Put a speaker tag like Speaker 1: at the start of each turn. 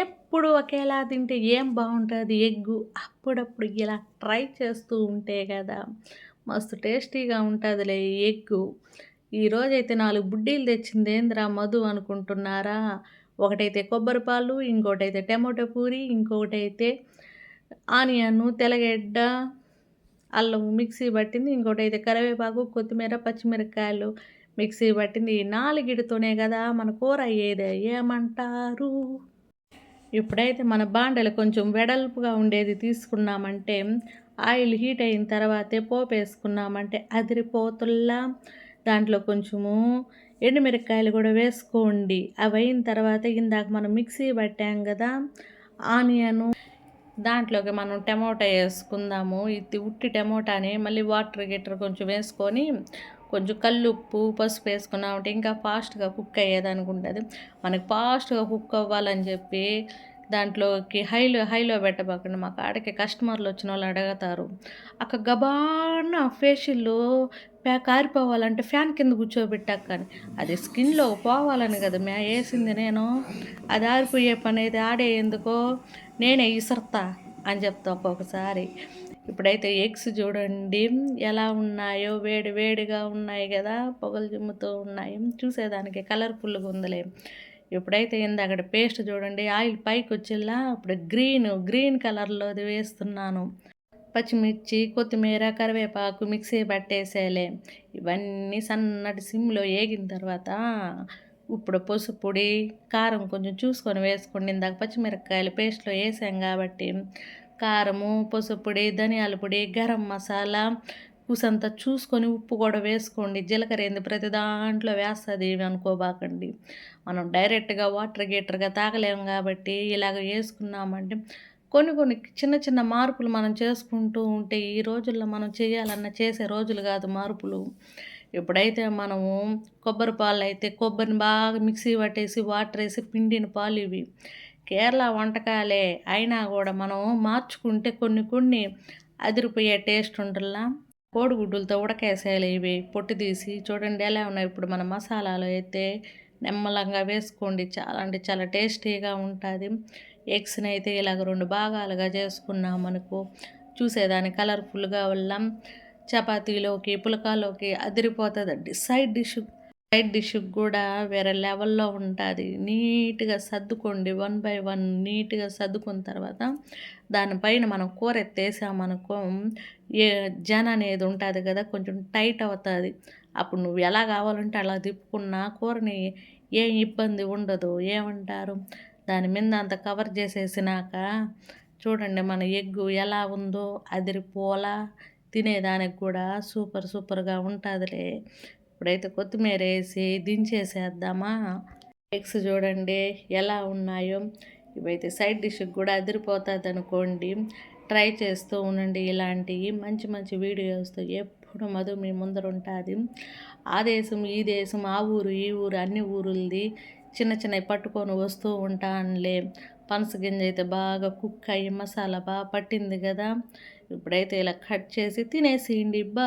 Speaker 1: ఎప్పుడు ఒకేలా తింటే ఏం బాగుంటుంది? ఎగ్గు అప్పుడప్పుడు ఇలా ట్రై చేస్తూ ఉంటే కదా మస్తు టేస్టీగా ఉంటుందిలే ఎగ్గు. ఈరోజైతే నాలుగు బుడ్డీలు తెచ్చింది ఏంద్రా మధు అనుకుంటున్నారా? ఒకటైతే కొబ్బరి పాలు ఇంకోటైతే టమాటో పూరి ఇంకొకటైతే ఆనియన్ తెల్లగడ్డ అల్లం మిక్సీ పట్టింది ఇంకోటైతే కరివేపాకు కొత్తిమీర పచ్చిమిరపకాయలు మిక్సీ పట్టింది. ఈ నాలుగిటితోనే కదా మన కూర అయ్యేది. ఏమంటారు? ఇప్పుడైతే మన బాండలు కొంచెం వెడల్పుగా ఉండేది తీసుకున్నామంటే ఆయిల్ హీట్ అయిన తర్వాతే పోపు వేసుకున్నామంటే అదిరిపోతుల్లా. దాంట్లో కొంచెము ఎండుమిరకాయలు కూడా వేసుకోండి. అవి అయిన తర్వాత ఇందాక మనం మిక్సీ పట్టాం కదా ఆనియను. దాంట్లోకి మనం టమోటా వేసుకుందాము. ఇది ఉట్టి టమోటాని మళ్ళీ వాటర్ గిటర్ కొంచెం వేసుకొని కొంచెం కల్లుప్పు పసుపు వేసుకున్నామంటే ఇంకా ఫాస్ట్గా కుక్ అయ్యేదానికి ఉంటుంది. మనకి ఫాస్ట్గా కుక్ అవ్వాలని చెప్పి దాంట్లోకి హైలో హైలో పెట్టబోకండి మా కాడికి కస్టమర్లు వచ్చిన వాళ్ళు అడుగుతారు. అక్క గబాన ఫేషియల్లో ప్యా కారిపోవాలంటే ఫ్యాన్ కింద కూర్చోబెట్టాక కానీ అది స్కిన్లో పోవాలని కదా మ్యా వేసింది నేను. అది ఆరిపోయే పని అయితే ఆడే ఎందుకో నేనే ఇసరతా అని చెప్తా ఒక్కొక్కసారి. ఇప్పుడైతే ఎగ్స్ చూడండి ఎలా ఉన్నాయో వేడి వేడిగా ఉన్నాయి కదా పొగలు జిమ్ముతూ ఉన్నాయి. చూసేదానికి కలర్ఫుల్గా ఉందిలే. ఇప్పుడైతే ఇందాక పేస్ట్ చూడండి ఆయిల్ పైకి వచ్చేలా ఇప్పుడు గ్రీన్ గ్రీన్ కలర్లోది వేస్తున్నాను. పచ్చిమిర్చి కొత్తిమీర కరివేపాకు మిక్సీ పట్టేసేలే. ఇవన్నీ సన్నటి సిమ్లో వేగిన తర్వాత ఇప్పుడు పసుపు పొడి కారం కొంచెం చూసుకొని వేసుకోండి. ఇందాక పచ్చిమిరపకాయలు పేస్ట్లో వేసాం కాబట్టి కారము పసుపుడి ధనియాల పొడి గరం మసాలా కూసంతా చూసుకొని ఉప్పు కూడా వేసుకోండి. జీలకర్ర ఏంది ప్రతి దాంట్లో వేస్తుంది అనుకోబాకండి. మనం డైరెక్ట్గా వాటర్ గీటర్గా తాగలేము కాబట్టి ఇలాగ వేసుకున్నామంటే కొన్ని కొన్ని చిన్న చిన్న మార్పులు మనం చేసుకుంటూ ఉంటే ఈ రోజుల్లో మనం చేయాలన్న చేసే రోజులు కాదు మార్పులు. ఎప్పుడైతే మనము కొబ్బరి పాలు అయితే కొబ్బరిని బాగా మిక్సీ పట్టేసి వాటర్ వేసి పిండిన పాలు ఇవి కేరళ వంటకాలే అయినా కూడా మనం మార్చుకుంటే కొన్ని కొన్ని అదిరిపోయే టేస్ట్ ఉంటుందా కోడిగుడ్డులతో ఉడకేసేయాలి ఇవి. పొట్టి తీసి చూడండి ఎలా ఉన్నాయి. ఇప్పుడు మన మసాలాలు అయితే నిమ్మలంగా వేసుకోండి. చాలా అంటే చాలా టేస్టీగా ఉంటుంది. ఎగ్స్ని అయితే ఇలాగ రెండు భాగాలుగా చేసుకున్నాం మనకు చూసేదాన్ని కలర్ఫుల్గా వల్ల చపాతీలోకి పులకాలోకి అదిరిపోతుందండి సైడ్ డిష్ సైడ్ డిష్ కూడా వేరే లెవెల్లో ఉంటుంది. నీట్గా సర్దుకోండి వన్ బై వన్ నీట్గా సర్దుకున్న తర్వాత దానిపైన మనం కూర ఎత్తేసామనుకో ఏ జన అనేది ఉంటుంది కదా కొంచెం టైట్ అవుతుంది. అప్పుడు నువ్వు ఎలా కావాలంటే అలా తిప్పుకున్నా కూరని ఏం ఇబ్బంది ఉండదు. ఏమంటారు? దాని మీద అంత కవర్ చేసేసినాక చూడండి మన ఎగ్గు ఎలా ఉందో అదిరిపోలా తినేదానికి కూడా సూపర్ సూపర్గా ఉంటుందిలే. ఇప్పుడైతే కొత్తిమీర వేసి దించేసేద్దామా? ఎగ్స్ చూడండి ఎలా ఉన్నాయో. ఇవైతే సైడ్ డిష్కి కూడా అదిరిపోతుంది అనుకోండి ట్రై చేస్తూ ఉండండి ఇలాంటివి మంచి మంచి వీడియోస్తో ఎప్పుడు మధు మీ ముందర ఉంటుంది. ఆ దేశం ఈ దేశం ఆ ఊరు ఈ ఊరు అన్ని ఊరులది చిన్న చిన్నవి పట్టుకొని వస్తూ ఉంటానులే. పనస గింజ అయితే బాగా కుక్ అయ్యి మసాలా బాగా పట్టింది కదా. ఇప్పుడైతే ఇలా కట్ చేసి తినేసేయండి. బా